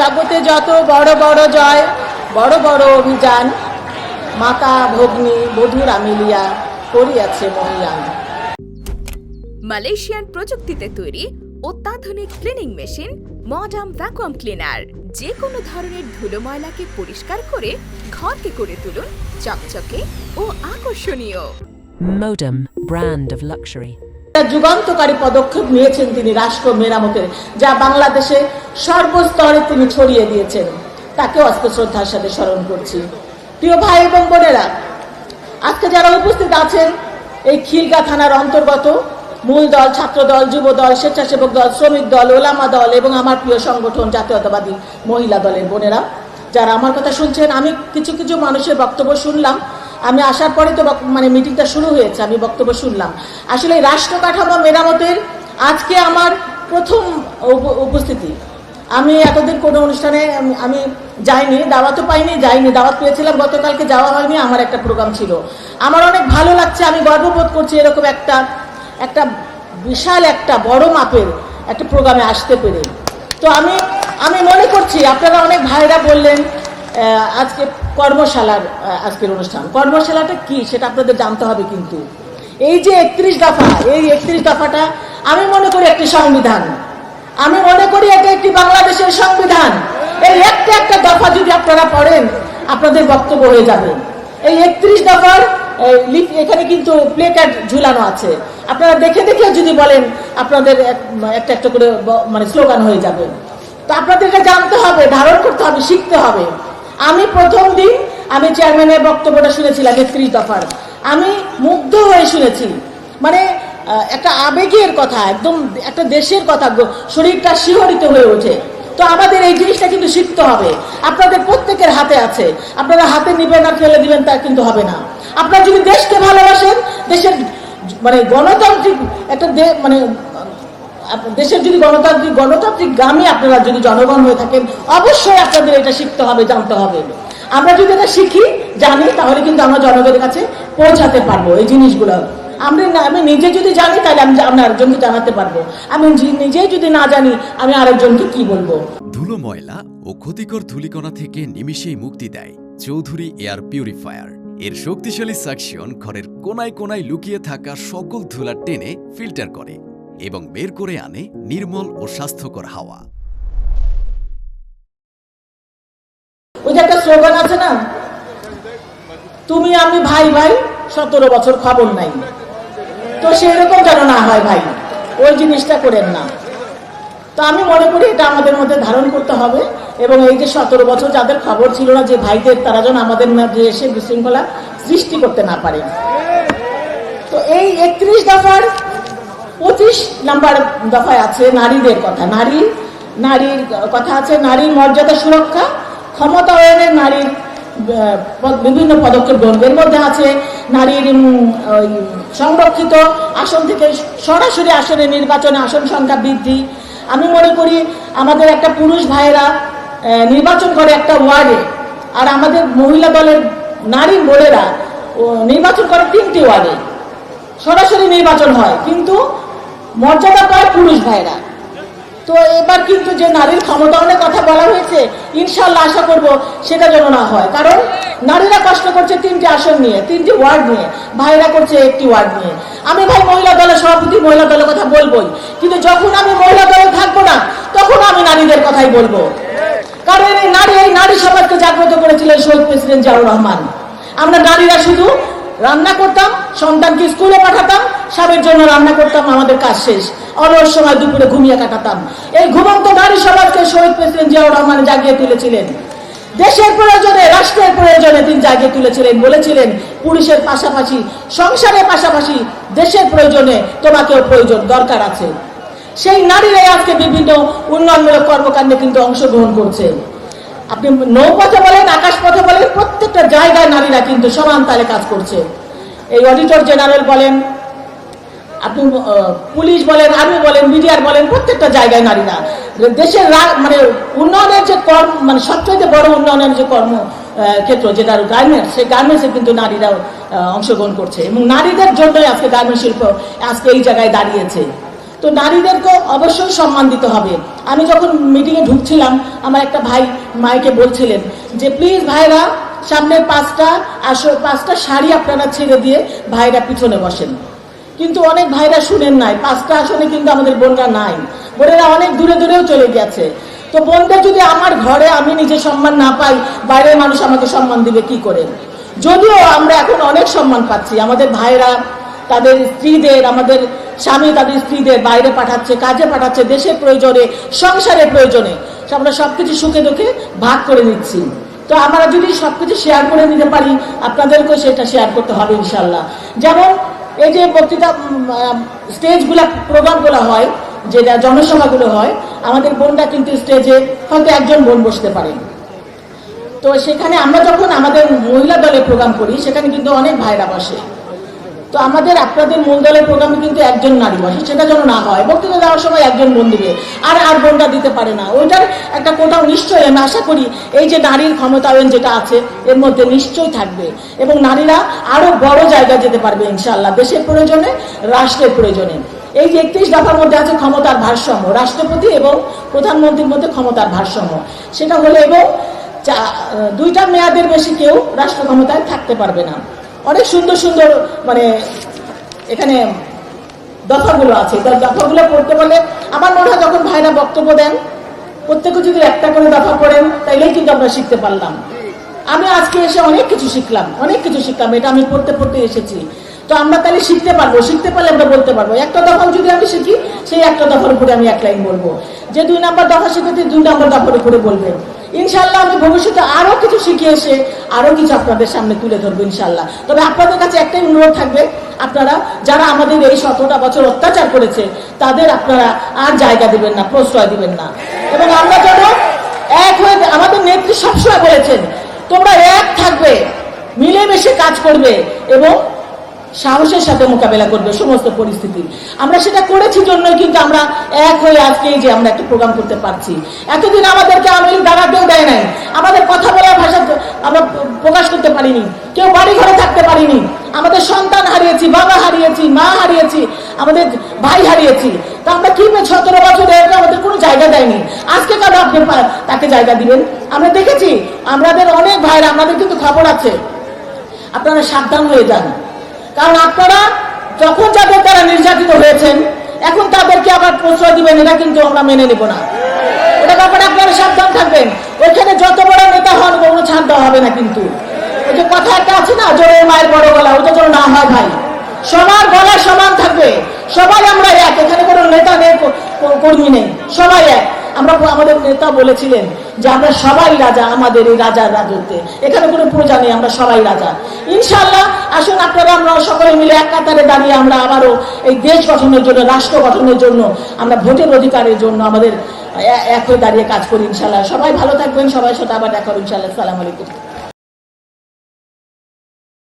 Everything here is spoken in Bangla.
জগতে যত বড় বড় জয় বড় বড় অভিযান মাতা ভগ্নী বধুরা মিলিয়া করিয়াছে মহিয়ান মালয়েশিয়ান প্রযুক্তিতে তৈরি অত্যাধুনিক cleaning machine modern vacuum cleaner যে কোনো ধরনের ধুলো ময়লাকে পরিষ্কার করে ঘরকে করে তুলুন চকচকে ও আকর্ষণীয় Modem, brand of luxury. একটা যুগান্তকারী পদক্ষেপ নিয়েছেন তিনি রাষ্ট্র মেরামতের, যা বাংলাদেশে সর্বস্তরে তিনি ছড়িয়ে দিয়েছেন। তাকেও আজকে শ্রদ্ধার সাথে স্মরণ করছি। প্রিয় ভাই এবং বোনেরা, আজকে যারা উপস্থিত আছেন, এই খিলগা থানার অন্তর্গত মূল দল, ছাত্র দল, যুব দল, স্বেচ্ছাসেবক দল, শ্রমিক দল, ওলামা দল এবং আমার প্রিয় সংগঠন, জাতীয়তাবাদী মহিলা দলের বোনেরা, যারা আমার কথা শুনছেন, আমি কিছু কিছু মানুষের বক্তব্য শুনলাম। আমি আসার পরে তো মানে মিটিংটা শুরু হয়েছে, আমি বক্তব্য শুনলাম। আসলে রাষ্ট্র কাঠামো মেরামতের আজকে আমার প্রথম উপ- উপস্থিতি। আমি এতদিন কোনো অনুষ্ঠানে আমি- যাইনি দাওয়াতও পাইনি, যাইনি। দাওয়াত পেয়েছিলাম, গতকালকে যাওয়া হয়নি, আমার একটা প্রোগ্রাম ছিল। আমার অনেক ভালো লাগছে, আমি গর্ববোধ করছি এরকম একটা একটা বিশাল একটা বড় মাপের একটা প্রোগ্রামে আসতে পেরে। তো আমি আমি মনে করছি, আপনারা অনেক ভাইরা বললেন আজকে কর্মশালার আজকের অনুষ্ঠান। কর্মশালাটা কি সেটা আপনাদের জানতে হবে কিন্তু। এই যে একত্রিশ দফা, এই একত্রিশ দফাটা আমি মনে করি একটি সংবিধান। আমি মনে করি এটা একটি বাংলাদেশের সংবিধান। এই একটা একটা দফা যদি আপনারা পড়েন, আপনাদের বক্তব্য হয়ে যাবে। এই একত্রিশ দফার এখানে কিন্তু প্লে কার্ড ঝুলানো আছে। আপনারা দেখে দেখে যদি বলেন, আপনাদের একটা একটা করে মানে স্লোগান হয়ে যাবে। তো আপনাদেরকে জানতে হবে, ধারণ করতে হবে, শিখতে হবে। আমি প্রথম দিন আমি চেয়ারম্যানের বক্তব্যটা শুনেছিলাম একত্রিশ দফার। আমি মুগ্ধ হয়ে শুনেছি। মানে একটা আবেগের কথা, একদম একটা দেশের কথা শরীরটা শিহরিত হয়ে ওঠে। তো আমাদের এই জিনিসটা কিন্তু শিখতে হবে। আপনাদের প্রত্যেকের হাতে আছে। আপনারা হাতে নিবেন আর ফেলে দিবেন তা কিন্তু হবে না। আপনারা যদি দেশকে ভালোবাসেন, দেশের মানে গণতান্ত্রিক একটা মানে দেশের যদি গণতান্ত্রিক গণতান্ত্রিক গ্রামে আপনারা যদি জনগণ হয়ে থাকেন, অবশ্যই আপনাদের এটা শিখতে হবে, জানতে হবে। আমরা যদি এটা শিখি, জানি, তাহলে কিন্তু আমরা জনগণের কাছে পৌঁছাতে পারব এই জিনিসগুলো। আমি আমি নিজে যদি জানি, তাহলে আমি আমি আরেকজনকে জানাতে পারব। আমি জি- নিজেই যদি না জানি, আমি আরেকজনকে কি বলব? ধুলো ময়লা ও ক্ষতিকর ধুলিকণা থেকে নিমিষেই মুক্তি দেয় চৌধুরী এয়ার পিউরিফায়ার। এর শক্তিশালী সাকশন ঘরের কোনায় কোনায় লুকিয়ে থাকা সকল ধুলা টেনে ফিল্টার করে। এবং বের করে আনে নির্মল ও স্বাস্থ্যকর হাওয়া। স্লোগান আছে না? তুমি আমি ভাই ভাই, সতেরো বছর খবর নাই। তো সেরকম যেন না হয় ভাই, ওই জিনিসটা করেন না। তো আমি মনে করি এটা আমাদের মধ্যে ধারণ করতে হবে এবং এই যে সতেরো বছর যাদের খবর ছিল না, যে ভাইদের, তারা যেন আমাদের মধ্যে এসে বিশৃঙ্খলা সৃষ্টি করতে না পারে। তো এই একত্রিশ দফার পঁচিশ নাম্বার দফায় আছে নারীদের কথা। নারী, নারীর কথা আছে, নারীর মর্যাদা সুরক্ষা ক্ষমতায়নের নারীর বিভিন্ন পদক্ষেপ গ্রহণ এর মধ্যে আছে নারীর সংরক্ষিত আসন থেকে সরাসরি আসনে নির্বাচনে আসন সংখ্যা বৃদ্ধি। আমি মনে করি আমাদের একটা পুরুষ ভাইয়েরা নির্বাচন করে একটা ওয়ার্ডে, আর আমাদের মহিলা দলের নারী বোনেরা নির্বাচন করে তিনটি ওয়ার্ডে। সরাসরি নির্বাচন হয়, কিন্তু মর্যাদা পায় পুরুষ ভাইরা তো এবার কিন্তু যে নারীর ক্ষমতায়নের কথা বলা হয়েছে ইনশাল্লাহ আশা করব সেটা যেন না হয়। কারণ নারীরা কষ্ট করছে তিনটি আসন নিয়ে, তিনটি ওয়ার্ড নিয়ে, ভাইরা করছে একটি ওয়ার্ড নিয়ে। আমি ভাই মহিলা দলের সভাপতি, মহিলা দলের কথা বলবোই। কিন্তু যখন আমি মহিলা দলে থাকব না, তখন আমি নারীদের কথাই বলব। কারণ এই নারী এই নারী সমাজকে জাগ্রত করেছিলেন শহীদ প্রেসিডেন্ট জিয়াউর রহমান। আমরা নারীরা শুধু রান্না করতাম, সন্তানকে স্কুলে পাঠাতাম, স্বামীর জন্য রান্না করতাম, আমাদের কাজ শেষ। অলস সময় দুপুরে ঘুমিয়ে কাটাতাম। এই ঘুমন্ত নারী সমাজকে শহীদ প্রেসিডেন্ট জিয়াউর রহমান জাগিয়ে তুলেছিলেন। দেশের প্রয়োজনে, রাষ্ট্রের প্রয়োজনে তিনি জাগিয়ে তুলেছিলেন, বলেছিলেন, পুরুষের পাশাপাশি, সংসারের পাশাপাশি দেশের প্রয়োজনে তোমাকেও প্রয়োজন, দরকার আছে। সেই নারীরাই আজকে বিভিন্ন উন্নয়নমূলক কর্মকাণ্ডে কিন্তু অংশগ্রহণ করছে। আপনি নৌপথে বলেন, আকাশপথে বলেন, প্রত্যেকটা জায়গায় নারীরা কিন্তু সমান তালে কাজ করছে। এই অডিটর জেনারেল বলেন, আপনি পুলিশ বলেন, আর্মি বলেন, মিডিয়ার বলেন, প্রত্যেকটা জায়গায় নারীরা দেশের মানে উন্নয়নের যে কর্ম মানে সবচেয়ে বড় উন্নয়নের যে কর্ম ক্ষেত্র যেটা গার্মেন্টস সেই গার্মেন্টসে কিন্তু নারীরাও অংশগ্রহণ করছে। এবং নারীদের জন্যই আজকে গার্মেন্টস শিল্প আজকে এই জায়গায় দাঁড়িয়েছে। তো নারীদেরকে অবশ্যই সম্মান দিতে হবে। আমি যখন মিটিংয়ে ঢুকছিলাম, আমার একটা ভাই মাইকে বলছিলেন যে, প্লিজ ভাইরা সামনের পাঁচটা আসো পাঁচটা শাড়ি আপনারা ছেড়ে দিয়ে ভাইরা পিছনে বসেন। কিন্তু অনেক ভাইরা শুনেন নাই, পাঁচটা আসনে কিন্তু আমাদের বোনরা নাই। বোনেরা অনেক দূরে দূরেও চলে গেছে তো বোনদের যদি আমার ঘরে আমি নিজে সম্মান না পাই, বাইরের মানুষ আমাকে সম্মান দিবে কি করে? যদিও আমরা এখন অনেক সম্মান পাচ্ছি। আমাদের ভাইরা, তাদের স্ত্রীদের, আমাদের স্বামী তাদের স্ত্রীদের বাইরে পাঠাচ্ছে, কাজে পাঠাচ্ছে, দেশের প্রয়োজনে, সংসারের প্রয়োজনে। আমরা সবকিছু সুখে দুঃখে ভাগ করে নিচ্ছি। তো আমরা যদি সবকিছু শেয়ার করে নিতে পারি, আপনাদেরকেও সেটা শেয়ার করতে হবে ইনশাল্লাহ যেমন এই যে বক্তৃতা স্টেজগুলো প্রোগ্রামগুলো হয়, যেটা জনসভাগুলো হয়, আমাদের বোনটা কিন্তু স্টেজে হয়তো একজন বোন বসতে পারে। তো সেখানে আমরা যখন আমাদের মহিলা দলে প্রোগ্রাম করি, সেখানে কিন্তু অনেক ভাইরা বসে। তো আমাদের, আপনাদের মূল দলের প্রোগ্রামে কিন্তু একজন নারী বসে সেটা যেন না হয়। বক্তৃতা দেওয়ার সময় একজন বোন দিবে আর আর বোনটা দিতে পারে না। ওইটার একটা কোথাও নিশ্চয়ই আমি আশা করি, এই যে নারীর ক্ষমতায়ন যেটা আছে, এর মধ্যে নিশ্চয়ই থাকবে। এবং নারীরা আরও বড় জায়গায় যেতে পারবে, ইনশাআল্লাহ। দেশের প্রয়োজনে, রাষ্ট্রের প্রয়োজনে। এই যে একত্রিশ দফার মধ্যে আছে ক্ষমতার ভারসাম্য, রাষ্ট্রপতি এবং প্রধানমন্ত্রীর মধ্যে ক্ষমতার ভারসাম্য। সেটা হলে এবং দুইটা মেয়াদের বেশি কেউ রাষ্ট্র ক্ষমতায় থাকতে পারবে না। অনেক সুন্দর সুন্দর মানে এখানে দফাগুলো আছে। তা দফাগুলো পড়তে বলে আমার মনে হয় যখন ভাইরা বক্তব্য দেন, প্রত্যেকে যদি একটা করে দফা পড়েন, তাইলেই কিন্তু আমরা শিখতে পারলাম। আমি আজকে এসে অনেক কিছু শিখলাম, অনেক কিছু শিখলাম, এটা আমি পড়তে পড়তে এসেছি। তো আমরা তাহলে শিখতে পারব, শিখতে পারলে আমরা বলতে পারব। একটা দফাও যদি আমি শিখি, সেই একটা দফার উপরে আমি এক লাইন বলব। যে দুই নাম্বার দফা শিখেছি দুই নাম্বার দফার উপরে বলবেন ইনশাল্লাহ আমি ভবিষ্যতে কিছু শিখে এসে আরও কিছু আপনাদের সামনে তুলে ধরবো ইনশাল্লাহ তবে আপনাদের কাছে একটাই অনুরোধ থাকবে, আপনারা যারা আমাদের এই সতেরোটা বছর অত্যাচার করেছে, তাদের আপনারা আর জায়গা দিবেন না, প্রশ্রয় দিবেন না। এবং আমরা যেন এক হয়ে, আমাদের নেত্রী সবসময় বলেছেন, তোমরা এক থাকবে, মিলেমিশে কাজ করবে এবং সাহসের সাথে মোকাবেলা করবে সমস্ত পরিস্থিতি। আমরা সেটা করেছি জন্যই কিন্তু আমরা এক হয়ে আজকে এই যে আমরা একটা প্রোগ্রাম করতে পারছি। এতদিন আমাদেরকে আমি দাঁড়াতেও দেয় নাই। আমাদের কথা বলার ভাষা আমরা প্রকাশ করতে পারিনি। কেউ বাড়ি ঘরে থাকতে পারিনি। আমাদের সন্তান হারিয়েছি, বাবা হারিয়েছি, মা হারিয়েছি, আমাদের ভাই হারিয়েছি। তা আমরা কি সতেরো বছরে আমাদের কোনো জায়গা দেয়নি? আজকে কেন আপনি তাকে জায়গা দিবেন? আমরা দেখেছি, আমাদের অনেক ভাইরা আমাদের কিন্তু খবর আছে। আপনারা সাবধান হয়ে যান। কারণ আপনারা যখন যাদের দ্বারা নির্যাতিত হয়েছেন, এখন তাদেরকে আবার প্রশ্রয় দিবেন এটা কিন্তু আমরা মেনে নেব না। এটা ব্যাপারে আপনারা সাবধান থাকবেন। ওইখানে যত বড় নেতা হন কোনো ছাড় দেওয়া হবে না কিন্তু। ওই যে কথা একটা আছে না, জোরে মায়ের বড় গলা, ওটা যেন না হয় ভাই। সবার গলা সমান থাকবে। সবাই আমরা এক, এখানে কোনো নেতা নেই কর্মী নেই। সবাই এক। আমরা আমাদের নেতা বলেছিলেন যে, আমরা সবাই রাজা আমাদের এই রাজার রাজত্বে। এখানে কোনো প্রজা নেই, আমরা সবাই রাজা। ইনশাল্লাহ আসুন আপনারা, আমরা সকলে মিলে এক কাতারে দাঁড়িয়ে আমরা আবারও এই দেশ গঠনের জন্য, রাষ্ট্র গঠনের জন্য, আমরা ভোটের অধিকারের জন্য আমাদের এক হয়ে দাঁড়িয়ে কাজ করি ইনশাল্লাহ সবাই ভালো থাকবেন সবাই সাথে আবার দেখা ইনশাল্লাহ সালাম আলাইকুম।